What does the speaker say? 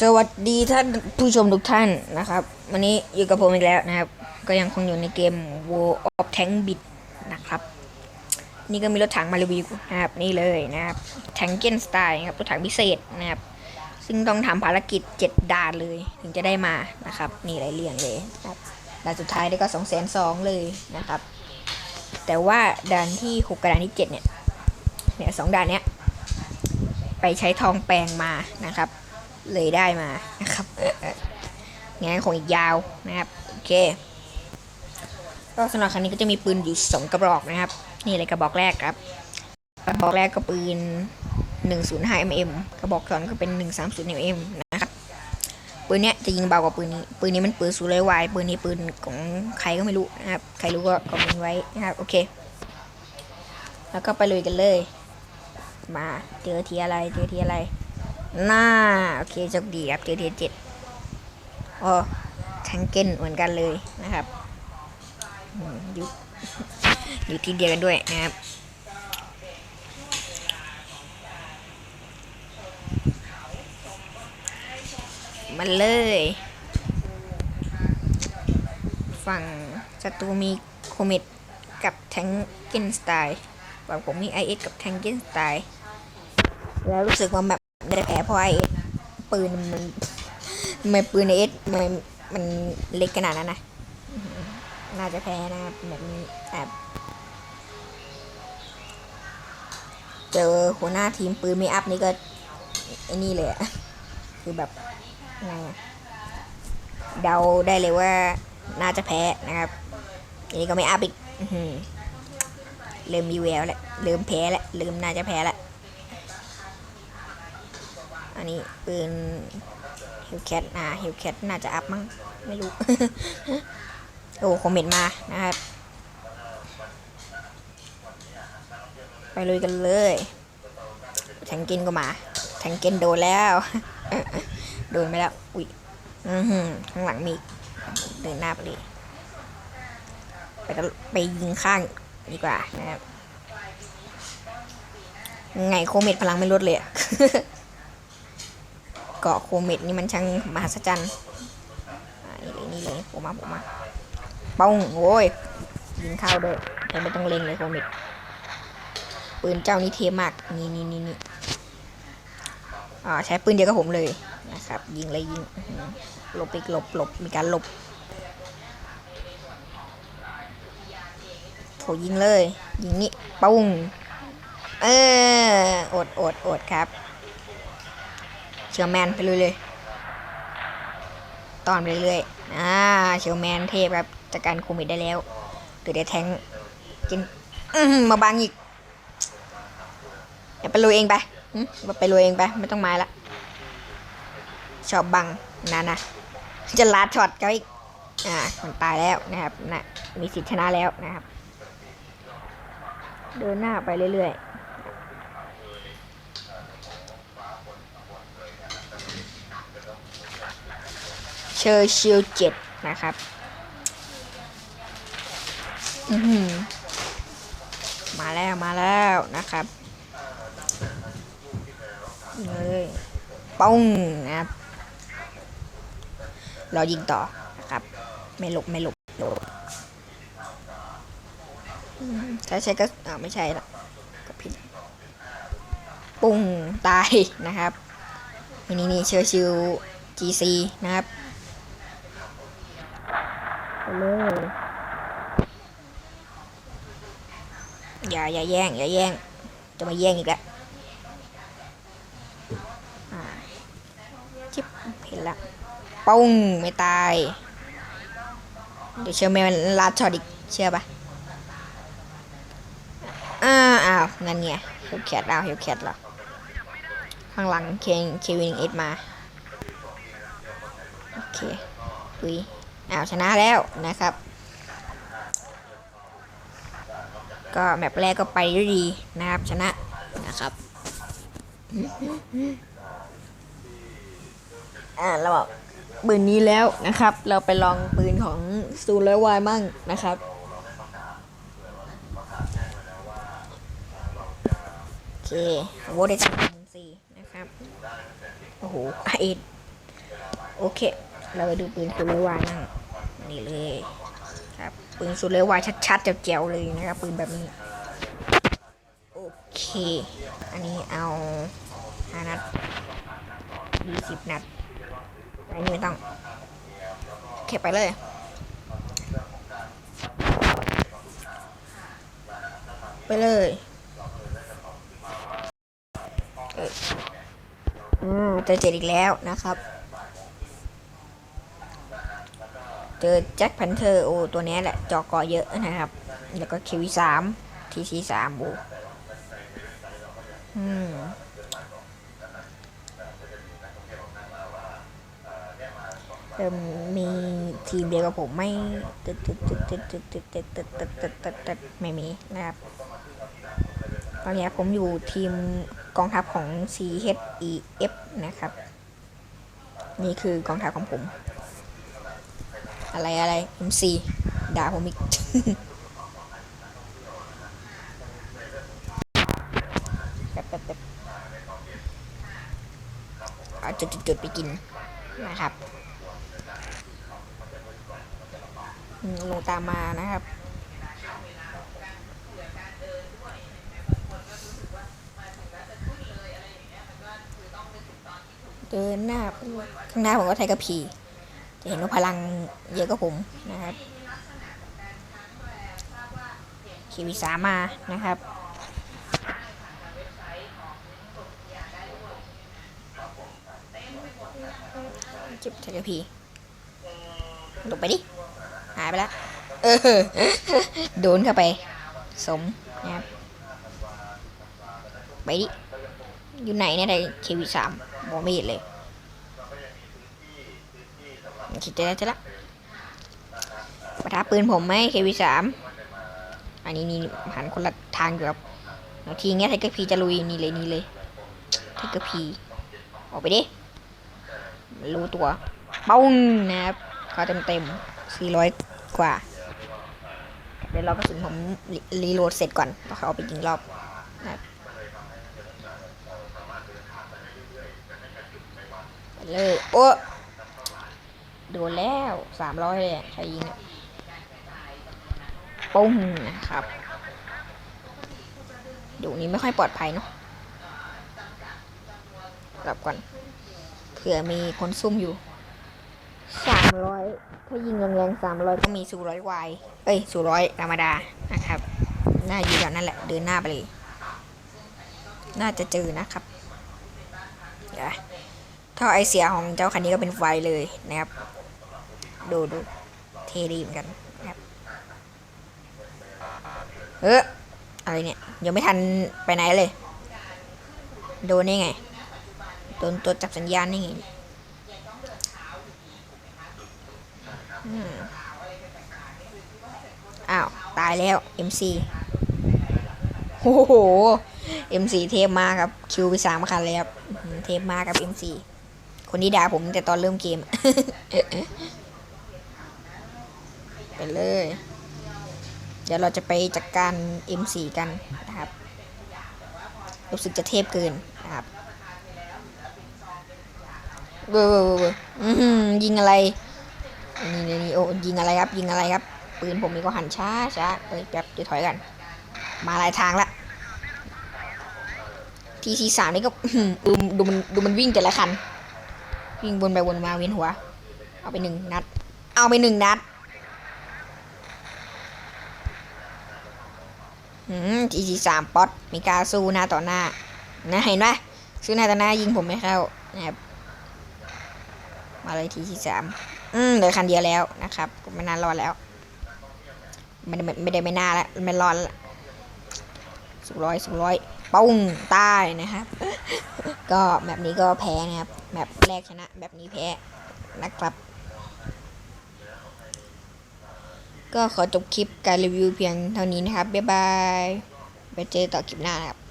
สวัสดีท่านผู้ชมทุกท่านนะครับ วันนี้อยู่กับผมอีกแล้วนะครับ ก็ยังคงอยู่ในเกม World of Tank Beat นะครับ นี่ก็มีรถถังมารีวิวนะครับ นี่เลยนะครับ Tanken Style ครับรถถังพิเศษนะครับ ซึ่งต้องทำภารกิจ 7ด่านเลยถึงจะได้มานะครับ นี่หลายเรื่องเลยนะครับด่านสุดท้ายได้ก็2 2 0 0 0เลยนะครับ แต่ว่าด่านที่ 6กับด่านที่ 7 เนี่ยเนี่ยสองด่านเนี้ยไปใช้ทองแปลงมานะครับ เลยได้มานะครับงานของอีกยาวนะครับโอเคก็สำหรับครั้งนี้ก็จะมีปืนอยู่สองกระบอกนะครับ นี่เลยกระบอกแรกครับ กระบอกแรกก็ปืน 105 mm กระบอกสองก็เป็น 130 mm นะครับปืนเนี้ยจะยิงเบากว่าปืนนี้ ปืนนี้มันปืนสูเลยวายปืนนี้ปืนของใครก็ไม่รู้นะครับ ใครรู้ก็คอมเมนต์ไว้นะครับโอเค แล้วก็ไปลุยกันเลย มาเจอทีอะไรเจอทีอะไร หน่าโอเคโชคดีครับเจอทีเจ็ดอ๋อแทงเก้นเหมือนกันเลยนะครับอยู่อยู่ที่เดียวกันด้วยนะครับมันเลย ฝั่งศัตรูมีโคเมตกับแทงเก้นสไตล์ฝั่งผมมีไอเอสกับแทงเก้นสไตล์แล้วรู้สึกว่าแบบ ได้แพ้เพราะไอเอสปืนมันทำไมปืนไอเอสมันมันเล็กขนาดนั้นนะ น่าจะแพ้นะแบบนี้แอบเจอหัวหน้าทีมปืนไม่อัพนี่ก็ไอ้นี่เลยอะคือแบบไงเดาได้เลยว่าน่าจะแพ้นะครับอันนี้ก็ไม่อัพอีกเริ่มมีแววแล้วเริ่มแพ้แล้วเริ่มน่าจะแพ้แล้ว นนี้ปืนเฮลแคทอ่าเฮลแคทน่าจะอัพมั้งไม่รู้ โอ้คอมเมนต์มานะครับ ไปลุยกันเลยแทงกินก็มาแทงกินโดนแล้ว โดนไปแล้ว อุ้ยอือหือข้างหลังมีเดินหน้าไปเลยไปไปยิงข้างดีกว่านะครับไงโคเมตพลังไม่ลดเลยอะ เกาะโคเมตนี่มันช่างมหัศจรรย์นี่เลยนี่เลยผมมาผมมาป้องโอ้ยยิงเข้าด้วยแต่ไม่ต้องเล็งเลยโคเมตปืนเจ้านี่เทมากนี่นี่นี่นี่อ่าใช้ปืนเดียวกับผมเลยนะครับ ยิงเลยยิงหลบอีกหลบหลบมีการหลบโผยิงเลย ยิงนี่ปุ้งเอออดอดอดครับ เชียวแมนไปเลยเลย ตอนไปเรื่อยๆอ่าเชียวแมนเทพครับจัดการโควิดได้แล้วเดี๋ยวเดียแทงกินมาบังอีกอย่าไปลุยเองไปมาไปลุยเองไป ไม่ต้องมาละชอบบังนะนะจะลาดช็อตเขาอีกอ่ามันตายแล้วนะครับนะมีสิทธิชนะแล้วนะครับ เดินหน้าไปเรื่อยๆ เชอร์ชิลเจ็ดนะครับอือหือมาแล้วมาแล้วนะครับเลยป้องนะครับรายิงต่อนะครับ ไม่หลบไม่หลบหลบถ้าใช่ก็อ่าไม่ใช่ละก็ผิดปุ้งตายนะครับนี่นี่เชอร์ชิล GC นะครับ ไปเลยอย่าอย่าแย่งอย่าแย่ง จะมาแย่งอีกแล้วชิปเห็นละปุ้งไม่ตาย เดี๋ยวเชื่อแม่มันลาดช็อตอีกเชื่อปะอ้าวอ้าวนั่นไงเฮลแคทอ้าวเฮลแคทเหรอข้างหลังเคงเควินเอ็ดมา โอเคปุย เอาชนะแล้วนะครับ ก็แมปแรกก็ไปด้วยดีนะครับชนะนะครับอ่าเราบอกปืนนี้แล้วนะครับ เราไปลองปืนของซูเลวายมั่งนะครับโอเคโวได้จังสี่นะครับ โอ้โหไอเอ็ดโอเค เราไปดูปืนสุเลวานั่งนี่เลยครับปืนสุเลวาชัดๆแจ๋วๆเลยนะครับปืนแบบนี้โอเค อันนี้เอาห้านัดยี่สิบนัดอันนี้ไม่ต้องโอเคไปเลยไปเลยอ้ยอืมเจอเจ็ดอีกแล้วนะครับ เจอแจ็คแพนเทอร์โอตัวนี้แหละ จอกอเยอะนะครับ แล้วก็คิวีสามทีซีสามโออืมเริ่มมีทีมเดียวกับผมไม่ตึ๊ดตึ๊ดตึ๊ดตึ๊ดตึ๊ดตึ๊ดตึ๊ดตึ๊ดตึ๊ดตึ๊ดตึ๊ดตึ๊ดไม่มีนะครับตอนนี้ผมอยู่ทีมกองทัพของ CHEF นะครับ นี่คือกองทัพของผม อะไรอะไร MC ด่าผมอีกเอาจุดจุดจุดไปกินนะครับ ลงตามมานะครับเดินหน้าข้างหน้าผมก็ไทยกระพี เห็นว่าพลังเยอะกว่าผมนะครับคีวีสามานะครับจิบไทยกระพีลงไปดิ หายไปแล้วเออ โดนเข้าไป สมนะครับไปดิ อยู่ไหนเนี่ยไทยคีวีสามมองไม่เห็นเลย คิดเจอแล้วเจอแล้วประทับปืนผมไหมเควีสามอันนี้นี่หันคนละทางอยู่ครับบางทีเงี้ยไทเกอร์พีจะลุยนี่เลยนี่เลยไทเกอร์พีออกไปดิรู้ตัวปุ้งนะครับก็เต็มเต็มสี่ร้อยกว่า เดี๋ยวเรากระสุนผมรีโหลดเสร็จก่อนแล้วเขาเอาไปยิงรอบนะครับเลยโอ้ โดนแล้วสามร้อยเลยอะใครยิงอะปุ้งนะครับเดูนี้ไม่ค่อยปลอดภัยเนาะกลับก่อนเผื่อมีคนซุ่มอยู่สามร้อยถ้ายิงแรงๆสามร้อยก็มีสูร้อยวายเอ้ยสูร้อยธรรมดานะครับ น่าอยู่แถวนั่นแหละ เดินหน้าไปเลย น่าจะเจอนะครับเดี๋ยวท่อไอเสียของเจ้าคันนี้ก็เป็นไฟเลยนะครับ ดูดูเทดีเหมือนกันครับเอออะไรเนี่ยยังไม่ทันไปไหนเลย โดนได้ไง โดนตัวจับสัญญาณได้ไงอ้าว ตายแล้ว MC โอ้โห MC เทพมากครับ คิวไปสามคันเลยครับ เทพมากครับ MC คนที่ด่าผมแต่ตอนเริ่มเกม ไปเลย เดี๋ยวเราจะไปจัดกการ M4 กันนะครับ รู้สึกจะเทพเกินนะครับเวอร์เวอร์เวอร์เวอร์อื้อหือยิงอะไรนี่นี่นี่โอ้ยิงอะไรครับ ยิงอะไรครับ ปืนผมนี่ก็หันช้าช้าเอ้ยแป๊บเดี๋ยวถอยกัน มาหลายทางละทีทีสามนี่ก็อื้อหือดูดูมันดูมันวิ่งแต่ละคัน วิ่งวนไปวนมาเวียนหัว เอาไปหนึ่งนัด เอาไปหนึ่งนัด อืมทีทีสามป๊อตมีการสู้หน้าต่อหน้า นะเห็นไหมสู้หน้าต่อหน้ายิงผมไม่เข้านะครับมาเลยทีทีสามอืมเหลือคันเดียวแล้วนะครับไม่นานรอดแล้วไม่ได้ไม่ได้ไม่น่าแล้วไม่รอดแล้วสุร้อยสุร้อยปุ้งตายนะครับ ก็แบบนี้ก็แพ้นะครับแบบแรกชนะแบบนี้แพ้นะครับ ก็ขอจบคลิปการรีวิวเพียงเท่านี้นะครับ บ๊ายบาย ไปเจอต่อคลิปหน้านะครับ